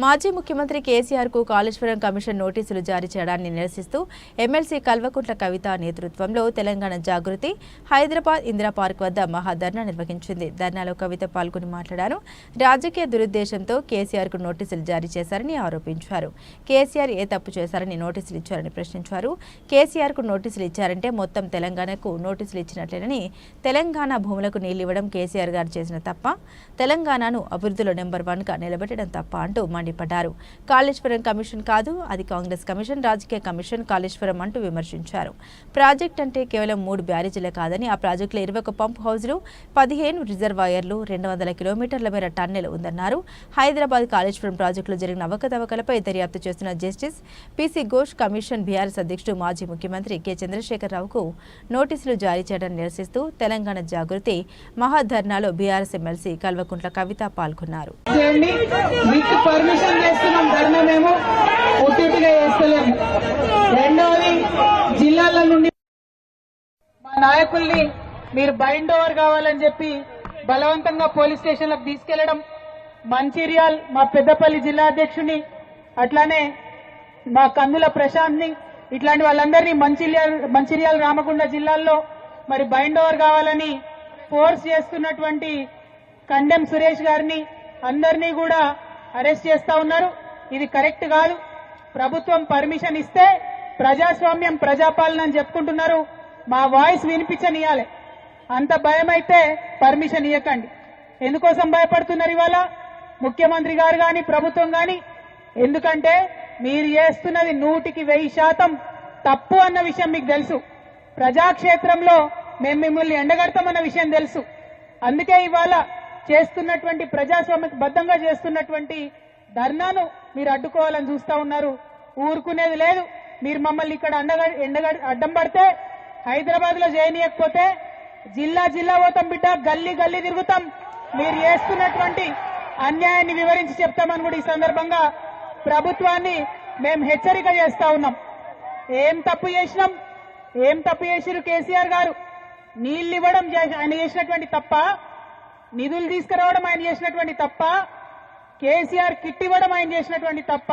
మాజీ ముఖ్యమంత్రి కేసీఆర్కు కాళేశ్వరం కమిషన్ నోటీసులు జారీ చేయడాన్ని నిరసిస్తూ ఎమ్మెల్సీ కల్వకుంట్ల కవిత నేతృత్వంలో తెలంగాణ జాగృతి హైదరాబాద్ ఇందిరా పార్క్ వద్ద మహాధర్నా నిర్వహించింది. ధర్నాలో కవిత పాల్గొని మాట్లాడారు. రాజకీయ దురుద్దేశంతో కేసీఆర్కు నోటీసులు జారీ చేశారని ఆరోపించారు. కేసీఆర్ ఏ తప్పు చేశారని నోటీసులు ఇచ్చారని ప్రశ్నించారు. కేసీఆర్కు నోటీసులు ఇచ్చారంటే మొత్తం తెలంగాణకు నోటీసులు ఇచ్చినట్లేనని తెలంగాణ భూములకు నీళ్ళు ఇవ్వడం కేసీఆర్ గారు చేసిన తప్ప తెలంగాణను అభివృద్ధిలో నెంబర్ వన్గా నిలబెట్టడం తప్ప అంటూ మండిపడ్డారు. కాళేశ్వరం కమిషన్ కాదు అది కాంగ్రెస్ కమిషన్ రాజకీయ కమిషన్ కాళేశ్వరం అంటూ విమర్శించారు. ప్రాజెక్ట్ అంటే కేవలం మూడు బ్యారేజీలే కాదని ఆ ప్రాజెక్టులో ఇరవై ఒక పంప్ హౌజ్లు పదిహేను రిజర్వాయర్లు రెండు వందల కిలోమీటర్ల మేర టన్నెల్ ఉందన్నారు. హైదరాబాద్ కాళేశ్వరం ప్రాజెక్టులో జరిగిన అవకతవకలపై దర్యాప్తు చేస్తున్న justice PC Ghosh commission BRS అధ్యక్షుడు మాజీ ముఖ్యమంత్రి కె. చంద్రశేఖరరావుకు నోటీసులు జారీ చేయడం నిరసిస్తూ తెలంగాణ జాగృతి మహాధర్నాలో బీఆర్ఎస్ ఎమ్మెల్సీ కల్వకుంట్ల కవిత పాల్గొన్నారు. చేయండి చేస్తున్నాం. ధర్మ మేము ఒత్తిడిగా చేస్తలేము రెండవది జిల్లాల నుండి మా నాయకుల్ని మీరు బైండ్ ఓవర్ కావాలని చెప్పి బలవంతంగా పోలీస్ స్టేషన్లకు తీసుకెళ్ళడం మంచిర్యాల్ మా పెద్దపల్లి జిల్లా అధ్యక్షుని అట్లానే మా కందుల ప్రశాంత్ని ఇట్లాంటి వాళ్ళందరినీ మంచిర్యాల్ మంచిర్యాల రామగుండ జిల్లాల్లో మరి బైండ్ ఓవర్ కావాలని ఫోర్స్ చేస్తున్నటువంటి కండెం సురేష్ గారిని అందరినీ కూడా అరెస్ట్ చేస్తా ఉన్నారు. ఇది కరెక్ట్ కాదు. ప్రభుత్వం పర్మిషన్ ఇస్తే ప్రజాస్వామ్యం ప్రజాపాలన అని చెప్పుకుంటున్నారు. మా వాయిస్ వినిపించనియాలి. అంత భయం అయితే పర్మిషన్ ఇవ్వకండి ఎందుకోసం భయపడుతున్నారు ఇవాళ? ముఖ్యమంత్రి గారు కానీ ప్రభుత్వం కానీ ఎందుకంటే మీరు చేస్తున్నది నూటికి వెయ్యి శాతం తప్పు అన్న విషయం మీకు తెలుసు. ప్రజాక్షేత్రంలో మేము మిమ్మల్ని ఎండగడతామన్న విషయం తెలుసు. అందుకే ఇవాళ చేస్తున్నటువంటి ప్రజాస్వామ్యకు బద్ధంగా చేస్తున్నటువంటి ధర్నాను మీరు అడ్డుకోవాలని చూస్తా ఉన్నారు. ఊరుకునేది లేదు. మీరు మమ్మల్ని ఇక్కడ అండగ ఎండగ అడ్డం పడితే హైదరాబాద్లో చేయనీయకపోతే జిల్లా జిల్లా పోతాం బిడ్డ గల్లీ గల్లీ తిరుగుతాం. మీరు చేస్తున్నటువంటి అన్యాయాన్ని వివరించి చెప్తామని కూడా ఈ సందర్భంగా ప్రభుత్వాన్ని మేము హెచ్చరిక చేస్తా ఉన్నాం. ఏం తప్పు చేసినాం? ఏం తప్పు చేసిరు కేసీఆర్ గారు? నీళ్ళు ఇవ్వడం ఆయన చేసినటువంటి తప్ప నిధులు తీసుకురావడం ఆయన చేసినటువంటి తప్ప కేసీఆర్ కిట్ ఇవ్వడం ఆయన చేసినటువంటి తప్ప